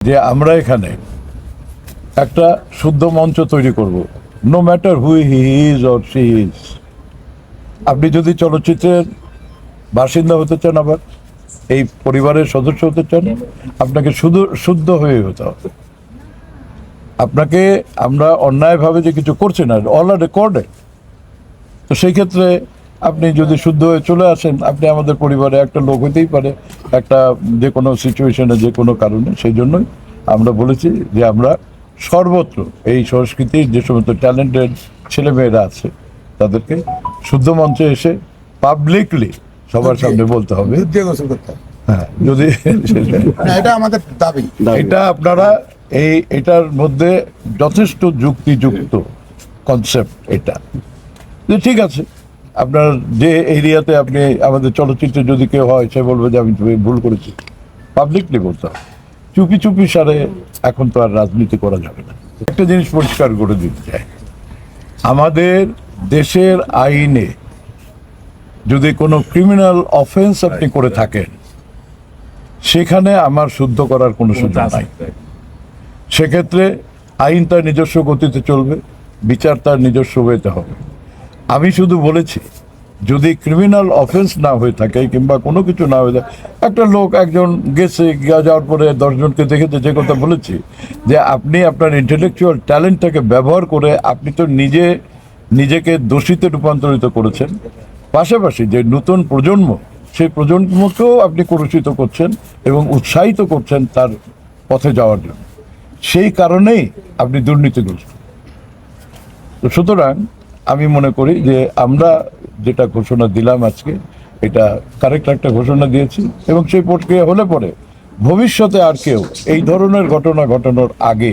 যে আমরা এখানে একটা শুদ্ধ মঞ্চ তৈরি করব। No matter who he is or she is আপনি যদি চলচ্চিত্রের বাসিন্দা হতে চান আবার, এই পরিবারের সদস্য হতে চান, আপনাকে শুধু শুদ্ধ হয়ে হতে হবে। আপনাকে আমরা অন্যায়ভাবে যে কিছু করছি না অল আর রেকর্ডে তো সেই ক্ষেত্রে আপনি যদি শুদ্ধ হয়ে চলে আসেন আপনি আমাদের পরিবারে একটা লোক হইতেই পারে একটা যে কোনো সিচুয়েশনে যে কোনো কারণে। সেই জন্যই আমরা বলেছি যে আমরা সর্বত্র এই সংস্কৃতির যে সমস্ত ট্যালেন্টেড ছেলেমেয়েরা আছে তাদেরকে শুদ্ধ মঞ্চে এসে পাবলিকলি সবার সামনে বলতে হবে। হ্যাঁ যদি এটা আমাদের দাবি। এটা আপনারা এই এটার মধ্যে যথেষ্ট যুক্তিযুক্ত কনসেপ্ট এটা। যে ঠিক আছে আপনার যে এরিয়াতে আপনি আমাদের চলচ্চিত্রে যদি কেউ হয় সে বলবে যে আমি তুমি ভুল করেছি। পাবলিকলি বলতে হবে চুপি চুপি সারে এখন তো আর রাজনীতি করা যাবে না। একটা জিনিস পরিষ্কার করে দিতে চাই। আমাদের দেশের আইনে যদি কোনো ক্রিমিনাল অফেন্স আপনি করে থাকেন সেখানে আমার শুদ্ধ করার কোনো সুযোগ নাই। সেক্ষেত্রে আইন তার নিজস্ব গতিতে চলবে বিচার তার নিজস্ব ওয়েতে হবে। আমি শুধু বলেছি, যদি ক্রিমিনাল অফেন্স না হয়ে থাকে কিংবা কোনো কিছু না হয়ে থাকে, একটা লোক একজন গেছে যাওয়ার পরে দশজনকে দেখেছে, যে কথা বলেছি, যে আপনি আপনার ইন্টেলেকচুয়াল ট্যালেন্টটাকে ব্যবহার করে আপনি তো নিজে, নিজেকে দোষীতে রূপান্তরিত করেছেন। পাশাপাশি যে নতুন প্রজন্ম, সেই প্রজন্মকেও আপনি কলুষিত করছেন এবং উৎসাহিত করছেন তার পথে যাওয়ার জন্য। সেই কারণেই আপনি দুর্নীতিগ্রস্ত। তো সুতরাং আমি মনে করি যে আমরা যেটা ঘোষণা দিলাম আজকে এটা কারেক্ট একটা ঘোষণা দিয়েছি এবং সেই প্রক্রিয়া হলে পরে ভবিষ্যতে আর কেউ এই ধরনের ঘটনা ঘটানোর আগে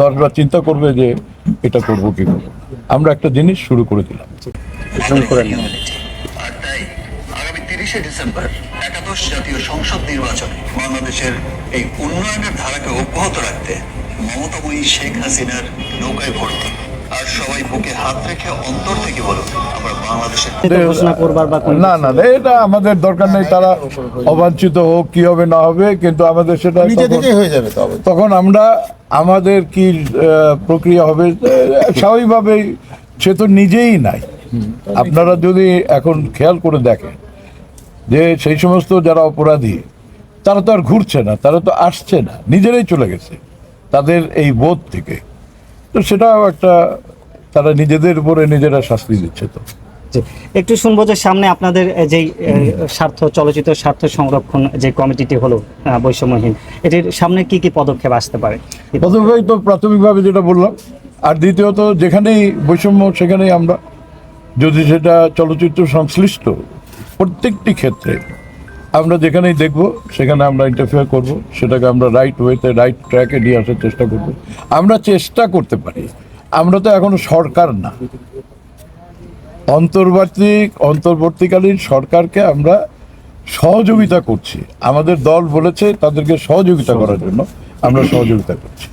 দশবার চিন্তা করবে যে এটা করব কি করব আমরা একটা জিনিস শুরু করে দিলাম। আর তাই আগামী তিরিশে ডিসেম্বর একাদশ জাতীয় সংসদ নির্বাচনে। বাংলাদেশের এই উন্নয়নের ধারাকে অব্যাহত রাখতে মমতাময়ী শেখ হাসিনার নৌকায় ভর্তি সবাই বুকে হাত রেখে অন্তর থেকে বলুন আমরা বাংলাদেশের ঘোষণা করবার বা না না না, এটা আমাদের দরকার নেই তারা অবাঞ্ছিত হোক কি হবে না হবে কিন্তু আমাদের সেটা নিজে হয়ে যাবে তখন আমরা আমাদের কি প্রক্রিয়া হবে স্বাভাবিকভাবেই সে তো নিজেই নাই। আপনারা যদি এখন খেয়াল করে দেখেন যে সেই সমস্ত যারা অপরাধী তারা তো আর ঘুরছে না তারা তো আসছে না নিজেরাই চলে গেছে তাদের এই বোধ থেকে। তো সেটাও একটা তারা নিজেদের উপরে নিজেরা শাস্তি দিচ্ছে তো। একটু শুনব যে সামনে আপনাদের যেই স্বার্থ চলচ্চিত্র স্বার্থ সংরক্ষণ যে কমিটিটি হলো বৈষম্যহীন এটির সামনে কি কি পদক্ষেপ আসতে পারে? প্রথমে তো প্রাথমিকভাবে যেটা বললাম আর দ্বিতীয়ত যেখানেই বৈষম্য সেখানেই আমরা যদি সেটা চলচ্চিত্র সংশ্লিষ্ট প্রত্যেকটি ক্ষেত্রে আমরা যেখানেই দেখব সেখানে আমরা ইন্টারফেয়ার করব সেটাকে আমরা রাইট ওয়েতে রাইট ট্র্যাকে নিয়ে আসার চেষ্টা করব। আমরা চেষ্টা করতে পারি। আমরা তো এখন সরকার না। অন্তর্বর্তী, অন্তর্বর্তীকালীন সরকারকে আমরা সহযোগিতা করছি। আমাদের দল বলেছে তাদেরকে সহযোগিতা করার জন্য আমরা সহযোগিতা করছি।